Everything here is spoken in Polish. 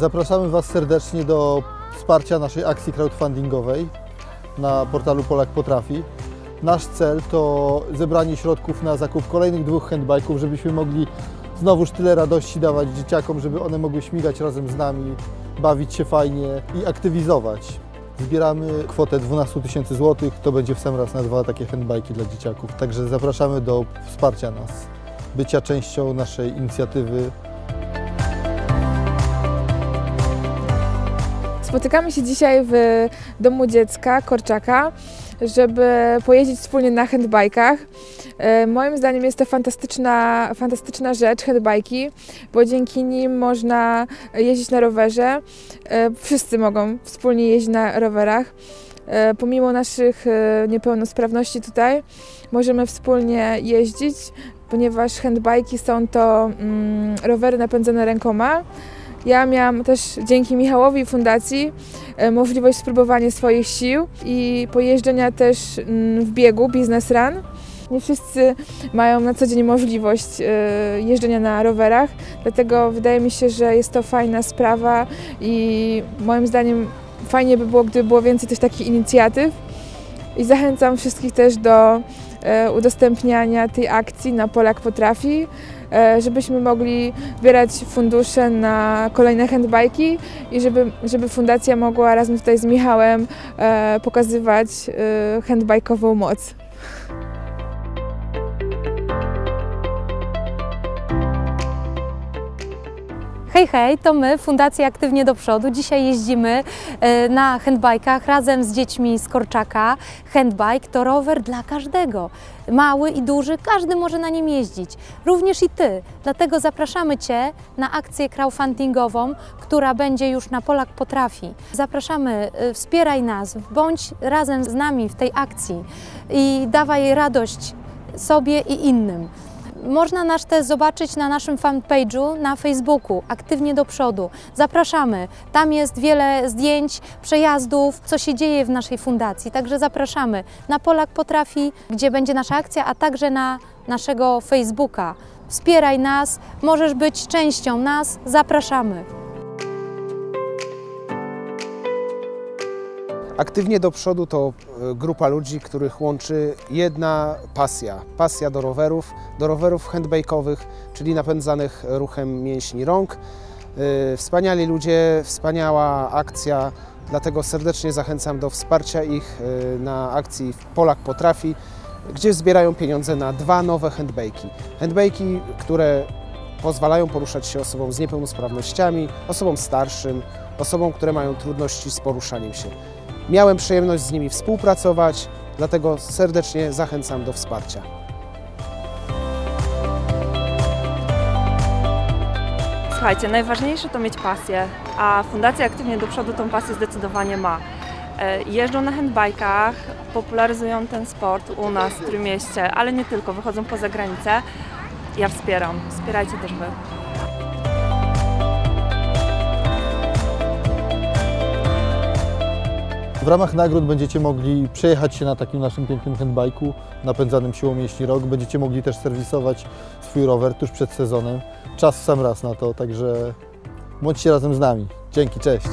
Zapraszamy Was serdecznie do wsparcia naszej akcji crowdfundingowej na portalu Polak Potrafi. Nasz cel to zebranie środków na zakup kolejnych dwóch handbike'ów, żebyśmy mogli znowuż tyle radości dawać dzieciakom, żeby one mogły śmigać razem z nami, bawić się fajnie i aktywizować. Zbieramy kwotę 12 tysięcy złotych, to będzie w sam raz na dwa takie handbike'i dla dzieciaków. Także zapraszamy do wsparcia nas, bycia częścią naszej inicjatywy Spotykamy się dzisiaj w domu dziecka Korczaka, żeby pojeździć wspólnie na handbajkach. E, Moim zdaniem jest to fantastyczna, fantastyczna rzecz, handbajki, bo dzięki nim można jeździć na rowerze. E, Wszyscy mogą wspólnie jeździć na rowerach. E, Pomimo naszych niepełnosprawności tutaj możemy wspólnie jeździć, ponieważ handbajki są to mm, rowery napędzane rękoma. Ja miałam też dzięki Michałowi Fundacji e, możliwość spróbowania swoich sił i pojeżdżenia też mm, w biegu Business Run. Nie wszyscy mają na co dzień możliwość e, jeżdżenia na rowerach, dlatego wydaje mi się, że jest to fajna sprawa i moim zdaniem fajnie by było, gdyby było więcej też takich inicjatyw. I zachęcam wszystkich też do udostępniania tej akcji na Polak Potrafi, e, żebyśmy mogli zbierać fundusze na kolejne handbajki i żeby, żeby fundacja mogła razem tutaj z Michałem e, pokazywać e, handbajkową moc. Hej, hej, to my, Fundacja Aktywnie do Przodu. Dzisiaj jeździmy e, na handbajkach razem z dziećmi z Korczaka. Handbike to rower dla każdego. Mały i duży, każdy może na nim jeździć. Również i Ty. Dlatego zapraszamy Cię na akcję crowdfundingową, która będzie już na Polak Potrafi. Zapraszamy, e, wspieraj nas, bądź razem z nami w tej akcji i dawaj radość sobie i innym. Można nas też zobaczyć na naszym fanpage'u na Facebooku, aktywnie do przodu. Zapraszamy. Tam jest wiele zdjęć, przejazdów, co się dzieje w naszej fundacji. Także zapraszamy na Polak Potrafi, gdzie będzie nasza akcja, a także na naszego Facebooka. Wspieraj nas, możesz być częścią nas. Zapraszamy. Aktywnie do przodu to e, grupa ludzi, których łączy jedna pasja. Pasja do rowerów, do rowerów handbake'owych, czyli napędzanych ruchem mięśni rąk. E, Wspaniali ludzie, wspaniała akcja, dlatego serdecznie zachęcam do wsparcia ich e, na akcji Polak Potrafi, gdzie zbierają pieniądze na dwa nowe handbake'i. Handbake'i, które pozwalają poruszać się osobom z niepełnosprawnościami, osobom starszym, osobom, które mają trudności z poruszaniem się. Miałem przyjemność z nimi współpracować, dlatego serdecznie zachęcam do wsparcia. Słuchajcie, najważniejsze to mieć pasję, a Fundacja Aktywnie do Przodu tą pasję zdecydowanie ma. E, Jeżdżą na handbajkach, popularyzują ten sport u nas w Trójmieście, ale nie tylko, wychodzą poza granicę. Ja wspieram, wspierajcie też Wy. W ramach nagród będziecie mogli przejechać się na takim naszym pięknym handbajku napędzanym siłą mięśni rok. Będziecie mogli też serwisować swój rower tuż przed sezonem. Czas sam raz na to, także bądźcie razem z nami. Dzięki, cześć.